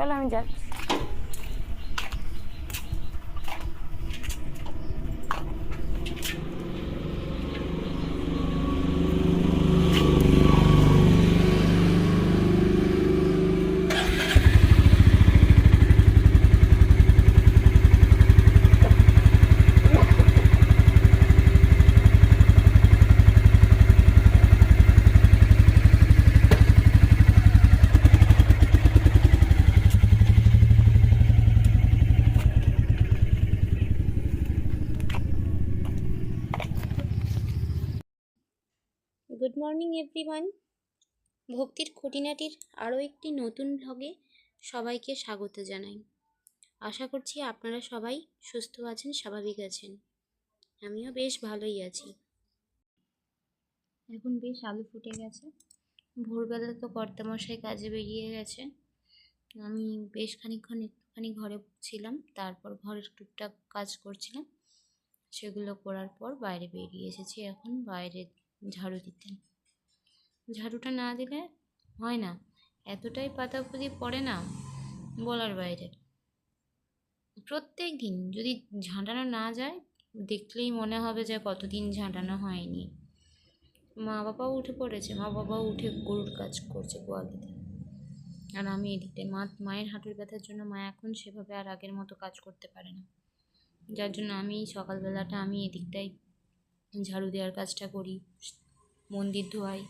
চলো আমি যাচ্ছি এভরিওয়ান ভক্তির খুঁটিনাটির আরও একটি নতুন ভ্লগে সবাইকে স্বাগত জানাই। আশা করছি আপনারা সবাই সুস্থ আছেন, স্বাভাবিক আছেন। আমিও বেশ ভালোই আছি। এখন বেশ আলু ফুটে গেছে। ভোরবেলা তো কর্তামশাই কাজে বেরিয়ে গেছে। আমি বেশ খানিকক্ষণ একটুখানি ঘরে ছিলাম, তারপর ঘরের টুকটাক কাজ করছিলাম। সেগুলো করার পর বাইরে বেরিয়ে এসেছি। এখন বাইরে ঝাড়ু দিতে। ঝাড়ুটা না দিলে হয় না। এতটাই পাতাপুতি পড়ে না বলার বাইরে। প্রত্যেক দিন যদি ঝাঁটানো না যায়, দেখলেই মনে হবে যে কতদিন ঝাঁটানো হয়নি। মা বাবাও উঠে পড়েছে। মা বাবাও উঠে গরুর কাজ করছে গোয়ালিতে আর আমি এদিকে। মা, মায়ের হাঁটুর ব্যথার জন্য মা এখন সেভাবে আর আগের মতো কাজ করতে পারে না। যার জন্য আমি সকালবেলাটা আমি এদিকটাই ঝাড়ু দেওয়ার কাজটা করি। মন্দির ধোয়াই।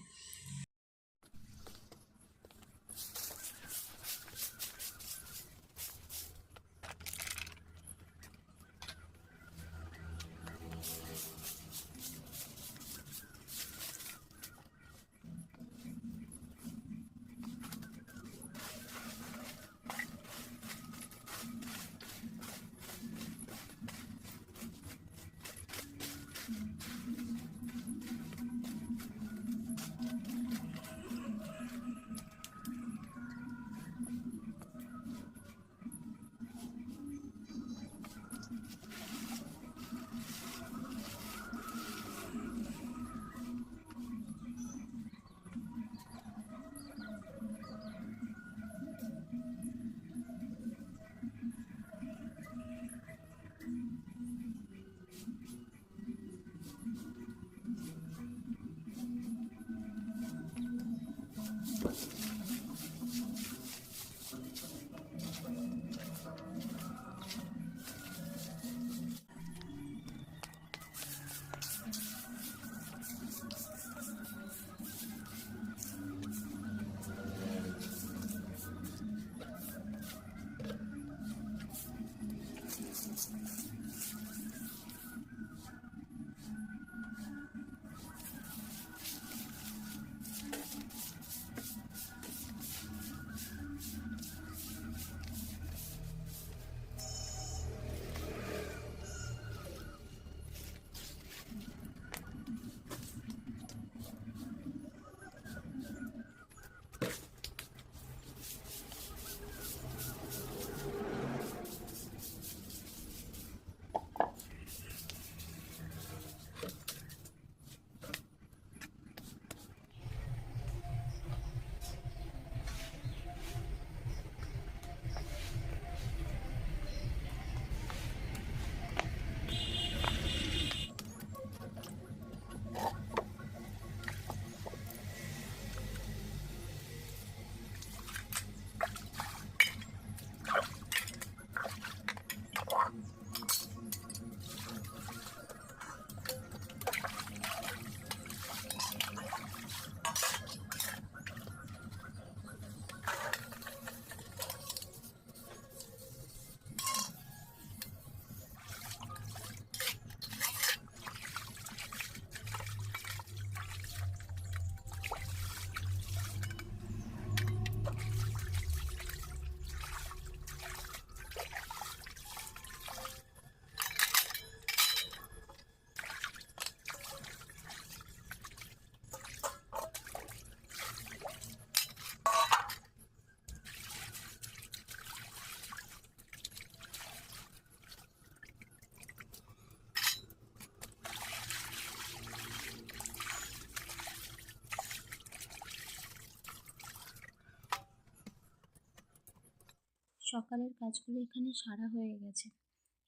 সকালের কাজগুলো এখানে সারা হয়ে গেছে।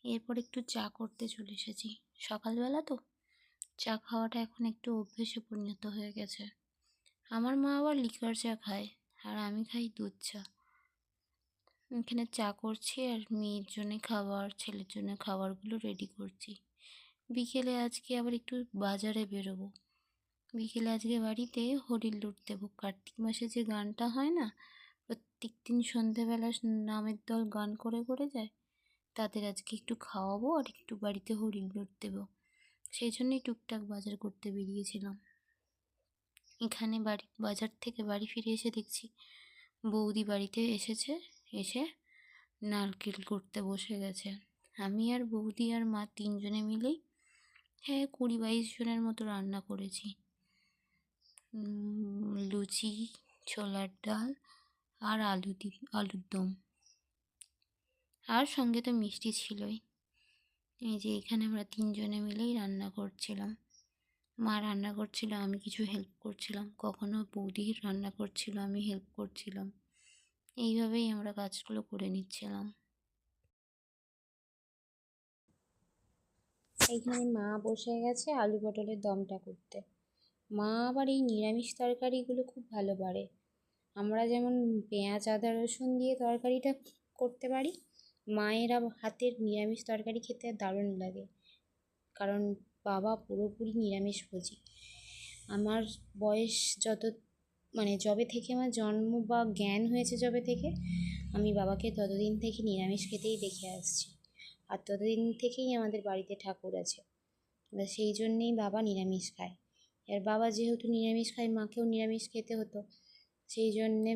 এরপর একটু চা করতে চলে এসেছি। সকালবেলা তো? চা খাওয়াটা এখন একটু অভ্যেসে পরিণত হয়ে গেছে। আমার মা আবার লিকার চা খায়, আর আমি খাই দুধ চা। এখানে চা করছি আর মেয়ের জন্য খাবার, ছেলের জন্য খাবারগুলো রেডি করছি। বিকেলে আজকে আবার একটু বাজারে বেরোবো। বিকেলে আজকে বাড়িতে হরির লুট দেবো। কার্তিক মাসে যে গানটা হয় না প্রত্যেক দিন সন্ধেবেলা নামের দল গান করে করে যায়। তাদের আজকে একটু খাওয়াবো আর একটু বাড়িতে হরিণ লুট দেবো। সেই জন্যই টুকটাক বাজার করতে বেরিয়েছিলাম। এখানে বাড়ি, বাজার থেকে বাড়ি ফিরে এসে দেখছি বৌদি বাড়িতে এসেছে, এসে নারকেল করতে বসে গেছে। আমি আর বৌদি আর মা তিনজনে মিলেই হ্যাঁ কুড়ি বাইশ জনের মতো রান্না করেছি। লুচি, ছোলার ডাল আর আলু দি, আলুর দম। আর সঙ্গে তো মিষ্টি ছিলই। এই যে এখানে আমরা তিনজনে মিলেই রান্না করছিলাম। মা রান্না করছিল, আমি কিছু হেল্প করছিলাম। কখনো বৌদি রান্না করছিল, আমি হেল্প করছিলাম। এইভাবেই আমরা কাজগুলো করে নিচ্ছিলাম। এইখানে মা বসে গেছে আলু পটলের দমটা করতে। মা আবার এই নিরামিষ তরকারিগুলো খুব ভালো পারে। আমরা যেমন পেঁয়াজ, আদা, রসুন দিয়ে তরকারিটা করতে পারি, মায়েরা হাতের নিরামিষ তরকারি খেতে দারুণ লাগে। কারণ বাবা পুরোপুরি নিরামিষভোজী আমার বয়স যত মানে যবে থেকে আমার জন্ম বা জ্ঞান হয়েছে যবে থেকে, আমি বাবাকে ততদিন থেকে নিরামিষ খেতেই দেখে আসছি। আর ততদিন থেকেই আমাদের বাড়িতে ঠাকুর আছে। এবার সেই জন্যেই বাবা নিরামিষ খায়। আর বাবা যেহেতু নিরামিষ খায়, মাকেও নিরামিষ খেতে হতো। সেই জন্যে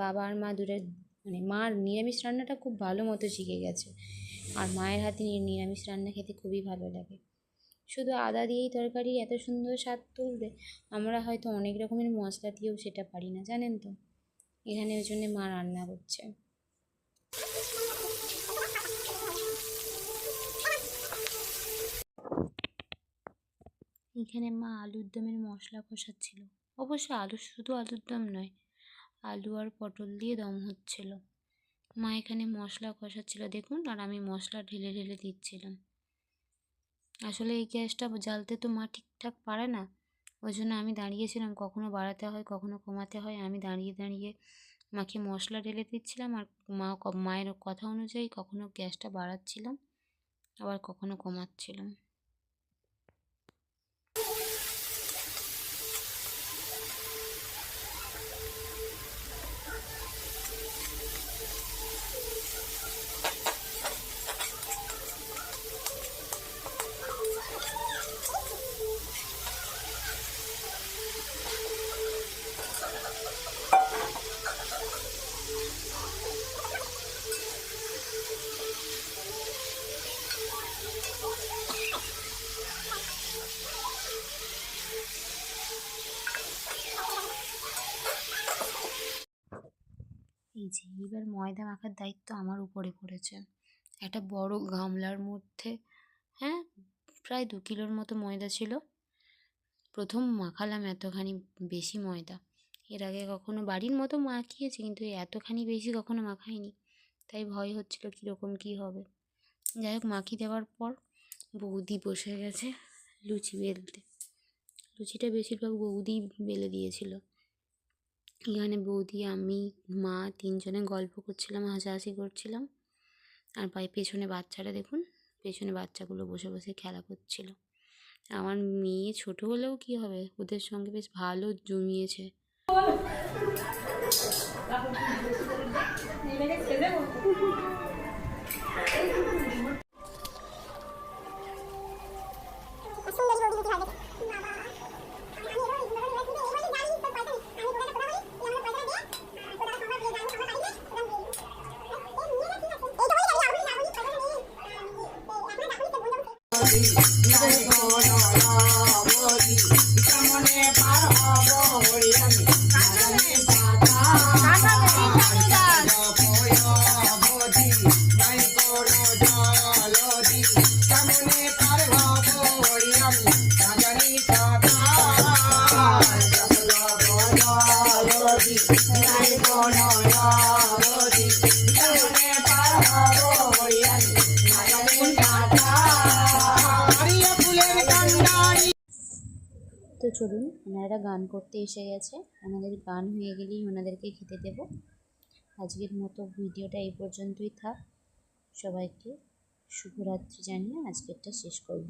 বাবা আর মা দূরে মানে মার নিরামিষ রান্নাটা খুব ভালো মতো শিখে গেছে। আর মায়ের হাতে নিরামিষ রান্না খেতে খুবই ভালো লাগে। শুধু আদা দিয়েই তরকারি এত সুন্দর স্বাদ তুলবে, আমরা হয়তো অনেক রকমের মশলা দিয়েও সেটা পারি না, জানেন তো? এখানে ওই জন্যে মা রান্না করছে। এখানে মা আলুর দমের মশলা কষাচ্ছিল। অবশ্য আলু শুধু আলুর দম নয়, আলু আর পটল দিয়ে দম হচ্ছিল। মা এখানে মশলা কষাচ্ছিল, দেখুন, আর আমি মশলা ঢেলে ঢেলে দিচ্ছিলাম। আসলে এই গ্যাসটা জ্বালতে তো মা ঠিকঠাক পারে না, ওই জন্য আমি দাঁড়িয়েছিলাম। কখনো বাড়াতে হয়, কখনো কমাতে হয়। আমি দাঁড়িয়ে দাঁড়িয়ে মাকে মশলা ঢেলে দিচ্ছিলাম, আর মা মায়ের কথা অনুযায়ী কখনো গ্যাসটা বাড়াচ্ছিলাম, আবার কখনো কমাচ্ছিলাম। ময়দা মাখার দায়িত্ব আমার উপরে পড়েছে। একটা বড় গামলার মধ্যে হ্যাঁ প্রায় দু কিলোর মতো ময়দা ছিল। প্রথম মাখালাম এতখানি বেশি ময়দা। এর আগে কখনো বাড়ির মতো মাখিয়েছি, কিন্তু এতখানি বেশি কখনো মাখাইনি। তাই ভয় হচ্ছিল কীরকম কী হবে। যাই হোক, মাখিয়ে দেওয়ার পর বৌদি বসে গেছে লুচি বেলতে। লুচিটা বেশিরভাগ বৌদি বেলে দিয়েছিল। এখানে বৌদি, আমি, মা তিনজনে গল্প করছিলাম, হাসাহাসি করছিলাম। আর পায়ে পেছনে বাচ্চাটা দেখুন, পেছনে বাচ্চাগুলো বসে বসে খেলা করছিল। আমার মেয়ে ছোট হলেও কি হবে? ওদের সঙ্গে বেশ ভালো জমিয়েছে। চলুন, ওনারা গান করতে এসে গেছে। ওনাদের গান হয়ে গেলেই ওনাদেরকে খেতে দেব। আজকের মতো ভিডিওটা এই পর্যন্তই থাক। সবাইকে শুভরাত্রি জানিয়ে আজকেরটা শেষ করব।